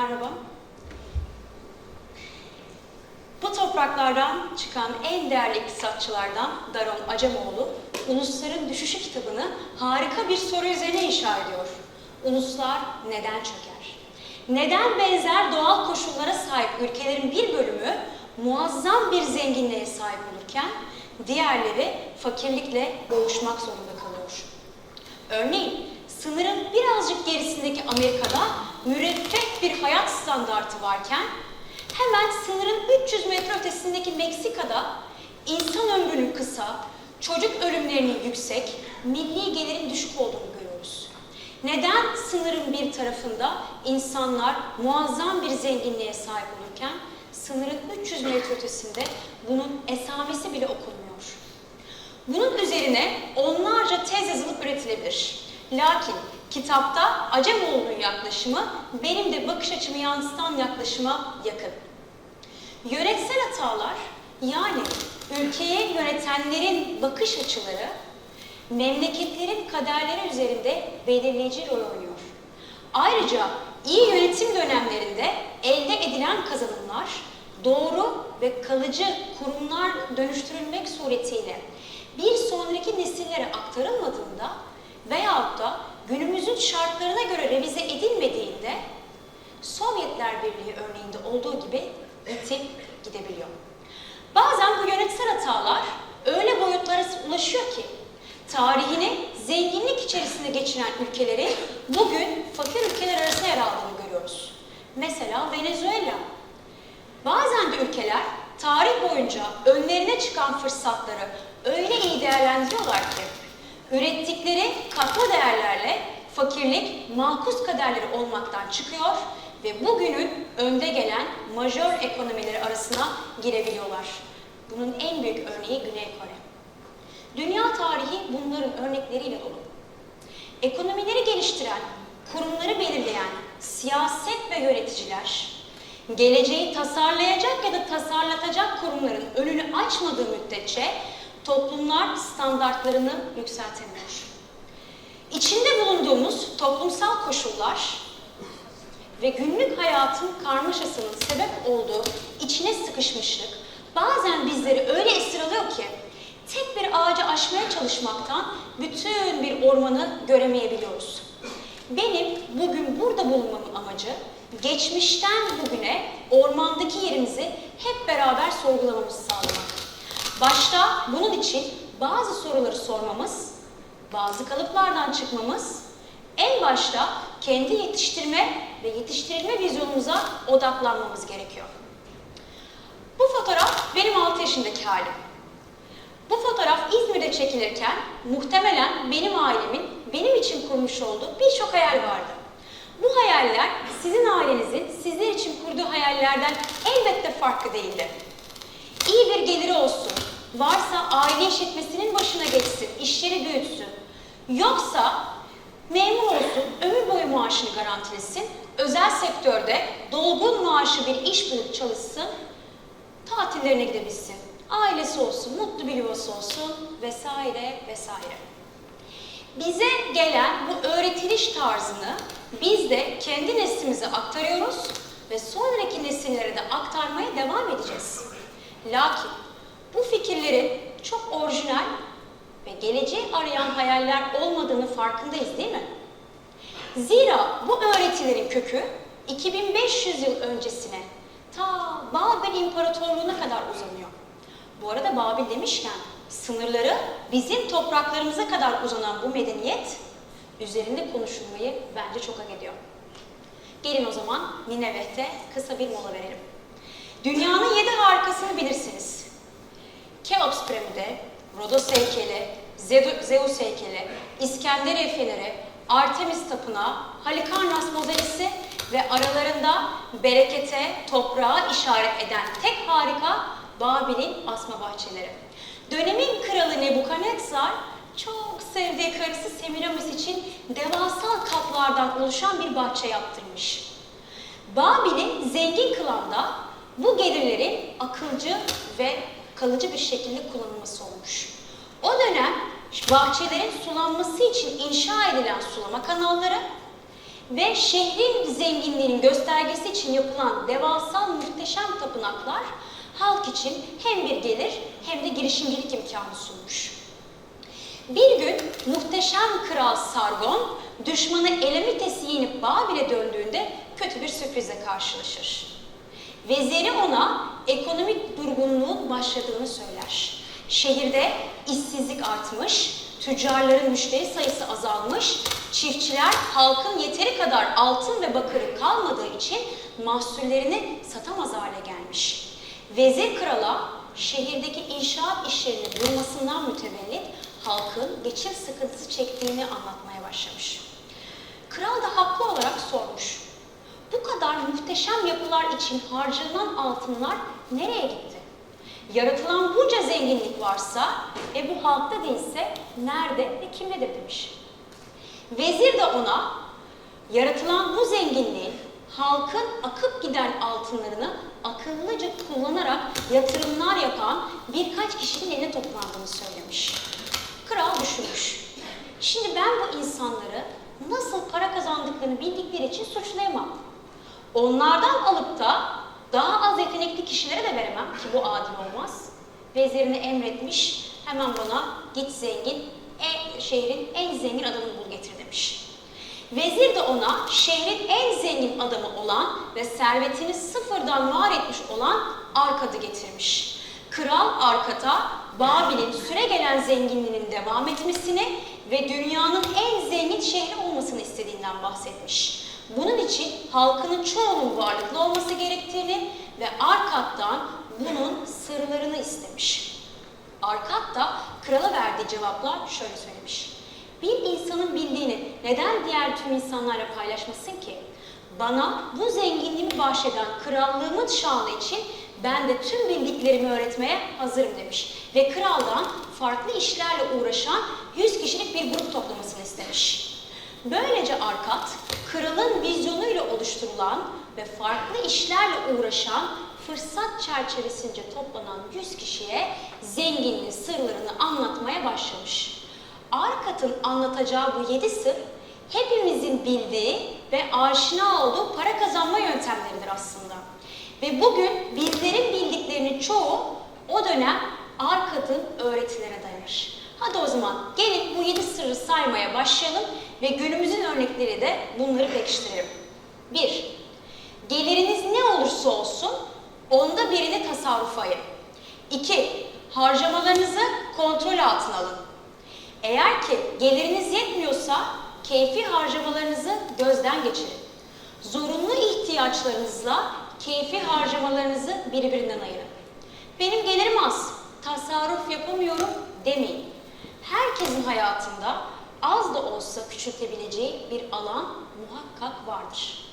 Merhaba. Bu topraklardan çıkan en değerli iktisatçılardan Daron Acemoğlu, Ulusların Düşüşü kitabını harika bir soru üzerine inşa ediyor. Uluslar neden çöker? Neden benzer doğal koşullara sahip ülkelerin bir bölümü muazzam bir zenginliğe sahip olurken diğerleri fakirlikle boğuşmak zorunda kalıyor? Örneğin sınırın birazcık gerisindeki Amerika'da müreffeh bir hayat standartı varken hemen sınırın 300 metre ötesindeki Meksika'da insan ömrünün kısa, çocuk ölümlerinin yüksek, milli gelirin düşük olduğunu görüyoruz. Neden sınırın bir tarafında insanlar muazzam bir zenginliğe sahip olurken sınırın 300 metre ötesinde bunun esamesi bile okunmuyor? Bunun üzerine onlarca tez yazılıp üretilebilir. Lakin kitapta Acemoğlu'nun yaklaşımı benim de bakış açımı yansıtan yaklaşıma yakın. Yönetsel hatalar yani ülkeyi yönetenlerin bakış açıları memleketlerin kaderleri üzerinde belirleyici rol oynuyor. Ayrıca iyi yönetim dönemlerinde elde edilen kazanımlar doğru ve kalıcı kurumlar dönüştürülmek suretiyle bir sonraki nesillere aktarılmadığında veyahut da günümüzün şartlarına göre revize edilmediğinde Sovyetler Birliği örneğinde olduğu gibi itip gidebiliyor. Bazen bu yönetsel hatalar öyle boyutlara ulaşıyor ki tarihini zenginlik içerisinde geçiren ülkeleri bugün fakir ülkeler arasında yer aldığını görüyoruz. Mesela Venezuela. Bazen de ülkeler tarih boyunca önlerine çıkan fırsatları öyle iyi değerlendiriyorlar ki ürettikleri katma değerlerle fakirlik makus kaderleri olmaktan çıkıyor ve bugünün önde gelen majör ekonomileri arasına girebiliyorlar. Bunun en büyük örneği Güney Kore. Dünya tarihi bunların örnekleriyle dolu. Ekonomileri geliştiren, kurumları belirleyen siyaset ve yöneticiler, geleceği tasarlayacak ya da tasarlatacak kurumların önünü açmadığı müddetçe toplumlar standartlarını yükseltemiyor. İçinde bulunduğumuz toplumsal koşullar ve günlük hayatın karmaşasının sebep olduğu içine sıkışmışlık bazen bizleri öyle esir alıyor ki tek bir ağacı aşmaya çalışmaktan bütün bir ormanı göremeyebiliyoruz. Benim bugün burada bulunmamın amacı geçmişten bugüne ormandaki yerimizi hep beraber sorgulamamızı sağlamak. Başta bunun için bazı soruları sormamız, bazı kalıplardan çıkmamız, en başta kendi yetiştirme ve yetiştirilme vizyonumuza odaklanmamız gerekiyor. Bu fotoğraf benim 6 yaşındaki halim. Bu fotoğraf İzmir'de çekilirken muhtemelen benim ailemin benim için kurmuş olduğu birçok hayal vardı. Bu hayaller sizin ailenizin sizler için kurduğu hayallerden elbette farklı değildi. İyi bir geliri olsun, varsa aile işletmesinin başına geçsin, işleri büyütsün. Yoksa memur olsun, ömür boyu maaşını garantilesin, özel sektörde dolgun maaşı bir iş bulup çalışsın, tatillerine gidebilsin, ailesi olsun, mutlu bir yuvası olsun vesaire vesaire. Bize gelen bu öğretiliş tarzını biz de kendi neslimize aktarıyoruz ve sonraki nesillere de aktarmaya devam edeceğiz. Lakin fikirlerin çok orijinal ve geleceği arayan hayaller olmadığını farkındayız değil mi? Zira bu öğretilerin kökü 2500 yıl öncesine ta Babil İmparatorluğu'na kadar uzanıyor. Bu arada Babil demişken sınırları bizim topraklarımıza kadar uzanan bu medeniyet üzerinde konuşulmayı bence çok hak ediyor. Gelin o zaman Nineveh'te kısa bir mola verelim. Dünyanın yedi harikasını bilirsiniz. Keops piramidi, Rodos heykeli, Zeus heykeli, İskenderiye feneri, Artemis tapınağı, Halikarnas modelisi ve aralarında berekete, toprağa işaret eden tek harika Babil'in asma bahçeleri. Dönemin kralı Nebukadnezar çok sevdiği karısı Semiramis için devasa kaplardan oluşan bir bahçe yaptırmış. Babil'in zengin kılan da bu gelirlerin akılcı ve kalıcı bir şekilde kullanılması olmuş. O dönem bahçelerin sulanması için inşa edilen sulama kanalları ve şehrin zenginliğinin göstergesi için yapılan devasa muhteşem tapınaklar halk için hem bir gelir hem de girişimcilik imkanı sunmuş. Bir gün muhteşem kral Sargon düşmanı Elamites'i yenip Babil'e döndüğünde kötü bir sürprizle karşılaşır. Veziri ona ekonomik durgunluğun başladığını söyler. Şehirde işsizlik artmış, tüccarların müşteri sayısı azalmış, çiftçiler halkın yeteri kadar altın ve bakırı kalmadığı için mahsullerini satamaz hale gelmiş. Vezir krala şehirdeki inşaat işlerinin durmasından mütevellit halkın geçim sıkıntısı çektiğini anlatmaya başlamış. Kral da haklı olarak sormuş. Bu kadar muhteşem yapılar için harcanan altınlar nereye gitti? Yaratılan bunca zenginlik varsa, e bu halkta değilse nerede ve kimde demiş. Vezir de ona yaratılan bu zenginliğin halkın akıp giden altınlarını akıllıca kullanarak yatırımlar yapan birkaç kişinin eline toplandığını söylemiş. Kral düşünmüş. Şimdi ben bu insanları nasıl para kazandıklarını bildikleri için suçlayamam. Onlardan alıp da daha az yetenekli kişilere de veremem ki bu adil olmaz. Vezirine emretmiş, hemen bana git zengin, en, şehrin en zengin adamını bul getir demiş. Vezir de ona şehrin en zengin adamı olan ve servetini sıfırdan var etmiş olan Arkad'ı getirmiş. Kral Arkad'a Babil'in süre gelen zenginliğinin devam etmesini ve dünyanın en zengin şehri olmasını istediğinden bahsetmiş. Bunun için halkının çoğunun varlıklı olması gerektiğini ve Arkad'dan bunun sırlarını istemiş. Arkad da krala verdiği cevaplar şöyle söylemiş. Bir insanın bildiğini neden diğer tüm insanlarla paylaşmasın ki? Bana bu zenginliğimi bahşeden krallığımın şanı için ben de tüm bildiklerimi öğretmeye hazırım demiş. Ve kraldan farklı işlerle uğraşan 100 kişilik bir grup toplamasını istemiş. Böylece Arkat, kralın vizyonuyla oluşturulan ve farklı işlerle uğraşan fırsat çerçevesince toplanan 100 kişiye zenginliğin sırlarını anlatmaya başlamış. Arkat'ın anlatacağı bu yedi sır hepimizin bildiği ve aşina olduğu para kazanma yöntemleridir aslında. Ve bugün bizlerin bildiklerinin çoğu o dönem Arkat'ın öğretilere dayanır. Hadi o zaman gelin bu yedi sırrı saymaya başlayalım ve günümüzün örnekleri de bunları pekiştirelim. 1. Geliriniz ne olursa olsun onda birini tasarrufa ayırın. 2. Harcamalarınızı kontrol altına alın. Eğer ki geliriniz yetmiyorsa keyfi harcamalarınızı gözden geçirin. Zorunlu ihtiyaçlarınızla keyfi harcamalarınızı birbirinden ayırın. Benim gelirim az, tasarruf yapamıyorum demeyin. Herkesin hayatında az da olsa küçültebileceği bir alan muhakkak vardır.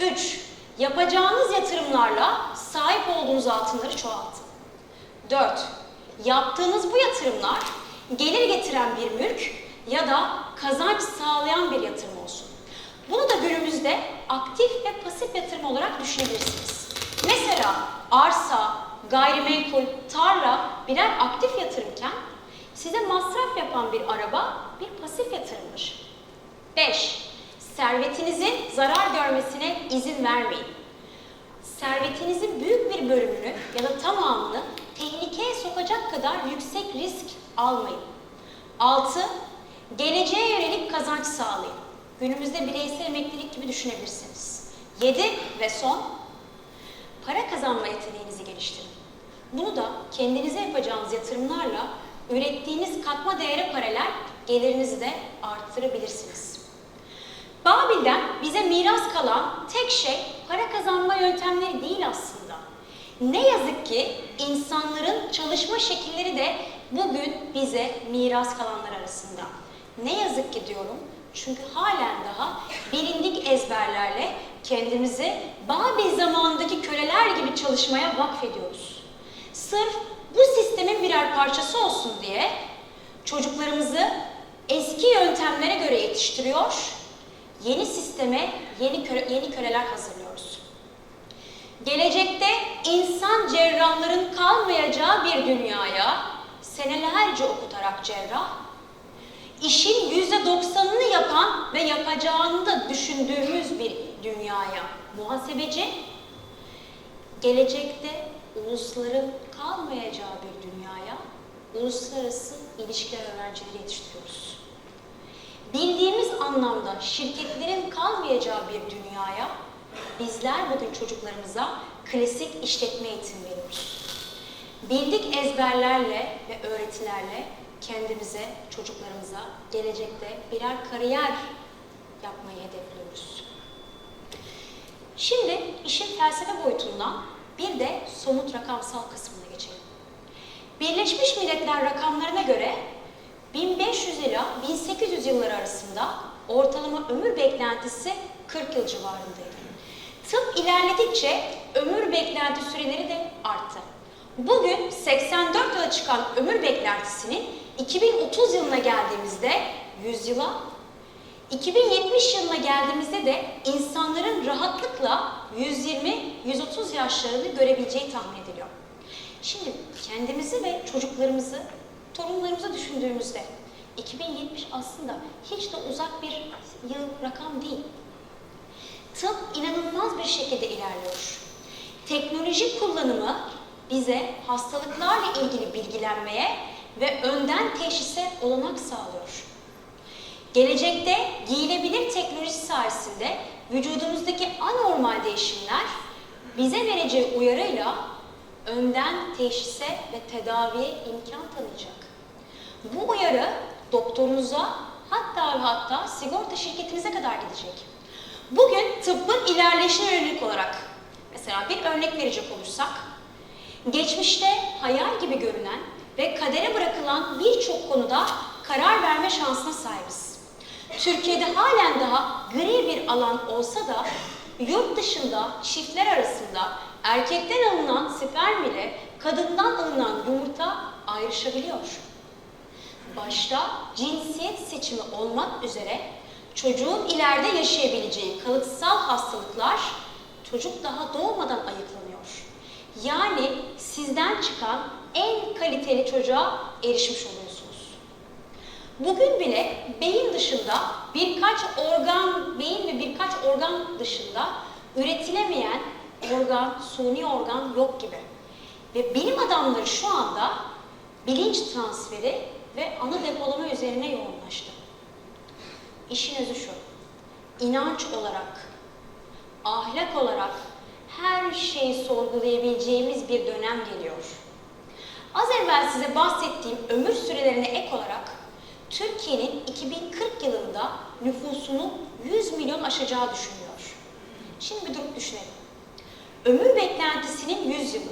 3. Yapacağınız yatırımlarla sahip olduğunuz altınları çoğaltın. 4. Yaptığınız bu yatırımlar gelir getiren bir mülk ya da kazanç sağlayan bir yatırım olsun. Bunu da günümüzde aktif ve pasif yatırım olarak düşünebilirsiniz. Mesela arsa, gayrimenkul, tarla birer aktif yatırımken size masraf yapan bir araba bir pasif yatırımdır. 5. Servetinizin zarar görmesine izin vermeyin. Servetinizin büyük bir bölümünü ya da tamamını tehlikeye sokacak kadar yüksek risk almayın. 6. Geleceğe yönelik kazanç sağlayın. Günümüzde bireysel emeklilik gibi düşünebilirsiniz. 7 ve son, para kazanma yeteneğinizi geliştirin. Bunu da kendinize yapacağınız yatırımlarla ürettiğiniz katma değere paralel gelirinizi de arttırabilirsiniz. Babil'den bize miras kalan tek şey para kazanma yöntemleri değil aslında. Ne yazık ki insanların çalışma şekilleri de bugün bize miras kalanlar arasında. Ne yazık ki diyorum çünkü halen daha bilindik ezberlerle kendimizi Babil zamanındaki köleler gibi çalışmaya vakfediyoruz. Sırf bu sistemin birer parçası olsun diye çocuklarımızı eski yöntemlere göre yetiştiriyor, yeni sisteme yeni, köle, yeni köleler hazırlıyoruz. Gelecekte insan cerrahların kalmayacağı bir dünyaya senelerce okutarak cerrah, işin yüzde doksanını yapan ve yapacağını da düşündüğümüz bir dünyaya muhasebeci, gelecekte ulusların kalmayacağı bir dünyaya uluslararası ilişkiler öğrencileri yetiştiriyoruz. Bildiğimiz anlamda şirketlerin kalmayacağı bir dünyaya bizler bugün çocuklarımıza klasik işletme eğitimi veriyoruz. Bildik ezberlerle ve öğretilerle kendimize, çocuklarımıza gelecekte birer kariyer yapmayı hedefliyoruz. Şimdi işin felsefe boyutundan bir de somut rakamsal geçelim. Birleşmiş Milletler rakamlarına göre 1500 ila 1800 yılları arasında ortalama ömür beklentisi 40 yıl civarındaydı. Tıp ilerledikçe ömür beklenti süreleri de arttı. Bugün 84 yıla çıkan ömür beklentisinin 2030 yılına geldiğimizde 100 yıla, 2070 yılına geldiğimizde de insanların rahatlıkla 120-130 yaşlarını görebileceği tahmin ediliyor. Şimdi kendimizi ve çocuklarımızı, torunlarımızı düşündüğümüzde 2070 aslında hiç de uzak bir yıl rakam değil. Tıp inanılmaz bir şekilde ilerliyor. Teknoloji kullanımı bize hastalıklarla ilgili bilgilenmeye ve önden teşhise olanak sağlıyor. Gelecekte giyilebilir teknoloji sayesinde vücudumuzdaki anormal değişimler bize vereceği uyarıyla önden teşhise ve tedaviye imkan tanıyacak. Bu uyarı doktorunuza hatta ve hatta sigorta şirketinize kadar gidecek. Bugün tıbbın ilerleyişine yönelik olarak mesela bir örnek verecek olursak geçmişte hayal gibi görünen ve kadere bırakılan birçok konuda karar verme şansına sahibiz. Türkiye'de halen daha gri bir alan olsa da yurt dışında çiftler arasında erkekten alınan sperm ile kadından alınan yumurta ayrışabiliyor. Başta cinsiyet seçimi olmak üzere çocuğun ileride yaşayabileceği kalıtsal hastalıklar çocuk daha doğmadan ayıklanıyor. Yani sizden çıkan en kaliteli çocuğa erişmiş oluyorsunuz. Bugün bile beyin dışında birkaç organ, beyin ve birkaç organ dışında üretilemeyen organ, suni organ yok gibi. Ve bilim adamları şu anda bilinç transferi ve anı depolama üzerine yoğunlaştı. İşin özü şu, inanç olarak, ahlak olarak her şeyi sorgulayabileceğimiz bir dönem geliyor. Az evvel size bahsettiğim ömür sürelerine ek olarak Türkiye'nin 2040 yılında nüfusunun 100 milyon aşacağı düşünülüyor. Şimdi bir durup düşünelim. Ömür beklentisinin 100 yılı.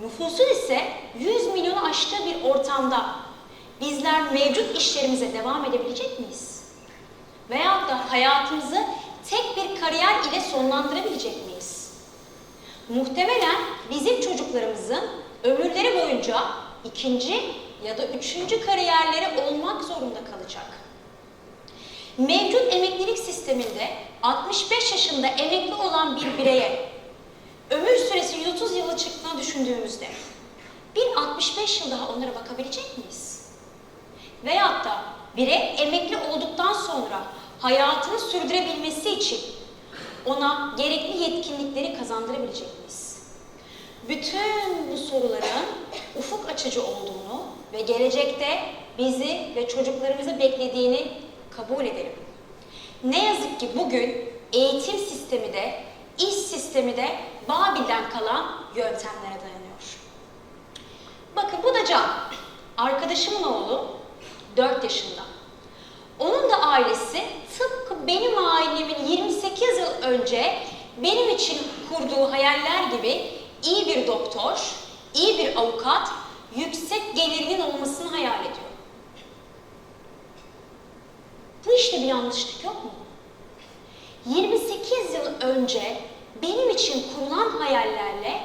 Nüfusun ise 100 milyonu aştığı bir ortamda bizler mevcut işlerimize devam edebilecek miyiz? Veyahut da hayatımızı tek bir kariyer ile sonlandırabilecek miyiz? Muhtemelen bizim çocuklarımızın ömürleri boyunca ikinci ya da üçüncü kariyerleri olmak zorunda kalacak. Mevcut emeklilik sisteminde 65 yaşında emekli olan bir bireye ömür süresi 130 yılı çıktığını düşündüğümüzde bir 65 yıl daha onlara bakabilecek miyiz? Veyahut da bire emekli olduktan sonra hayatını sürdürebilmesi için ona gerekli yetkinlikleri kazandırabilecek miyiz? Bütün bu soruların ufuk açıcı olduğunu ve gelecekte bizi ve çocuklarımızı beklediğini kabul edelim. Ne yazık ki bugün eğitim sistemi de, iş sistemi de Babil'den kalan yöntemlere dayanıyor. Bakın bu da Can. Arkadaşımın oğlu 4 yaşında. Onun da ailesi tıpkı benim ailemin 28 yıl önce benim için kurduğu hayaller gibi iyi bir doktor, iyi bir avukat, yüksek gelirinin olmasını hayal ediyor. Bu işte bir yanlışlık yok mu? 28 yıl önce benim için kurulan hayallerle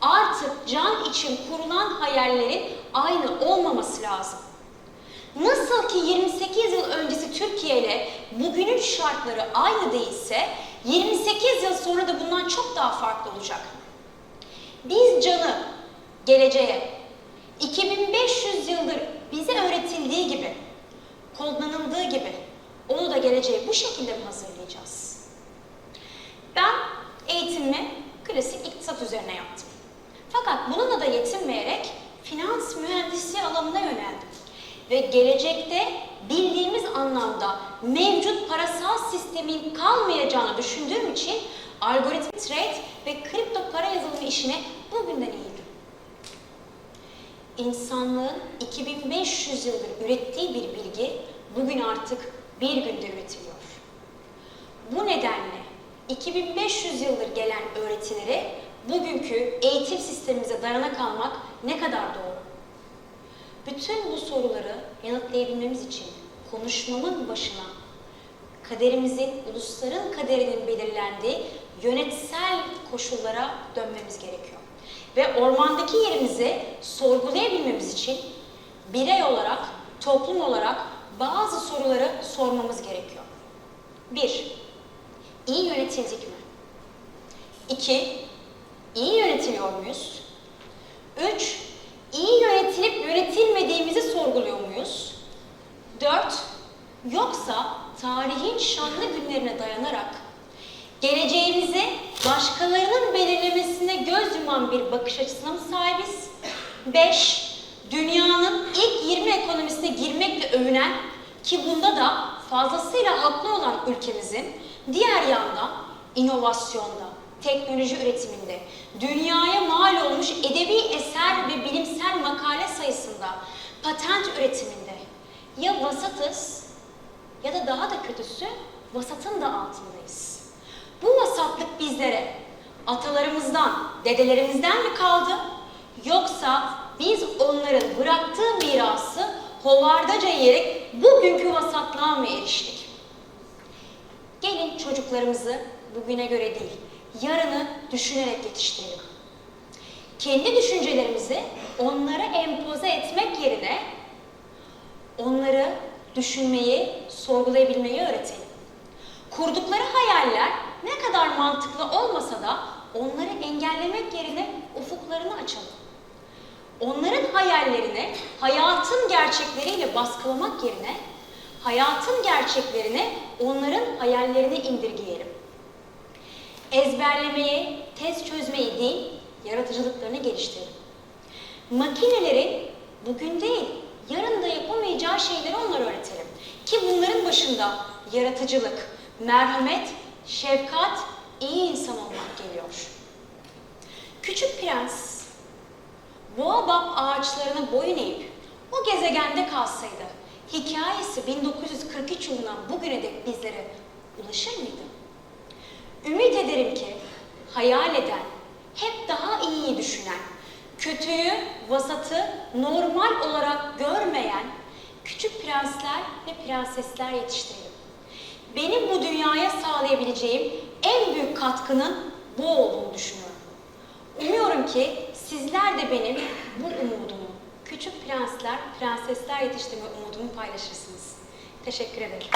artık can için kurulan hayallerin aynı olmaması lazım. Nasıl ki 28 yıl öncesi Türkiye ile bugünün şartları aynı değilse 28 yıl sonra da bundan çok daha farklı olacak. Biz canı geleceğe 2500 yıldır bize öğretildiği gibi kullanıldığı gibi onu da geleceğe bu şekilde mi hazırlayacağız? Ve gelecekte bildiğimiz anlamda mevcut parasal sistemin kalmayacağını düşündüğüm için algoritm trade ve kripto para yazılımı işine bugünden eğildim. İnsanlığın 2500 yıldır ürettiği bir bilgi bugün artık bir günde üretiliyor. Bu nedenle 2500 yıldır gelen öğretileri bugünkü eğitim sistemimize dayana kalmak ne kadar doğru? Bütün bu soruları yanıtlayabilmemiz için konuşmamın başına kaderimizin, ulusların kaderinin belirlendiği yönetsel koşullara dönmemiz gerekiyor. Ve ormandaki yerimizi sorgulayabilmemiz için birey olarak, toplum olarak bazı soruları sormamız gerekiyor. Bir, iyi yönetildik mi? İki, iyi yönetiliyor muyuz? Üç, iyi yönetilip yönetilmediğimizi sorguluyor muyuz? Dört, yoksa tarihin şanlı günlerine dayanarak geleceğimizi başkalarının belirlemesine göz yuman bir bakış açısına mı sahibiz? Beş, dünyanın ilk 20 ekonomisine girmekle övünen ki bunda da fazlasıyla haklı olan ülkemizin diğer yandan inovasyonda, teknoloji üretiminde, dünyaya mal olmuş edebi eser ve bilimsel makale sayısında, patent üretiminde ya vasatız ya da daha da kötüsü vasatın da altındayız. Bu vasatlık bizlere atalarımızdan, dedelerimizden mi kaldı? Yoksa biz onların bıraktığı mirası hovardaca yiyerek bugünkü vasatlığa mı eriştik? Gelin çocuklarımızı bugüne göre değil, yarını düşünerek yetiştirelim. Kendi düşüncelerimizi onlara empoze etmek yerine onları düşünmeyi, sorgulayabilmeyi öğretelim. Kurdukları hayaller ne kadar mantıklı olmasa da onları engellemek yerine ufuklarını açalım. Onların hayallerini hayatın gerçekleriyle baskılamak yerine hayatın gerçeklerini onların hayallerine indirgeyelim. Ezberlemeyi, test çözmeyi değil, yaratıcılıklarını geliştirelim. Makinelerin bugün değil, yarın da yapamayacağı şeyleri onlara öğretelim. Ki bunların başında yaratıcılık, merhamet, şefkat, iyi insan olmak geliyor. Küçük Prens, Boabab ağaçlarına boyun eğip o gezegende kalsaydı, hikayesi 1943 yılından bugüne dek bizlere ulaşır mıydı? Ümit ederim ki hayal eden, hep daha iyiyi düşünen, kötüyü, vasatı normal olarak görmeyen küçük prensler ve prensesler yetiştirelim. Benim bu dünyaya sağlayabileceğim en büyük katkının bu olduğunu düşünüyorum. Umuyorum ki sizler de benim bu umudumu, küçük prensler, prensesler yetiştirme umudumu paylaşırsınız. Teşekkür ederim.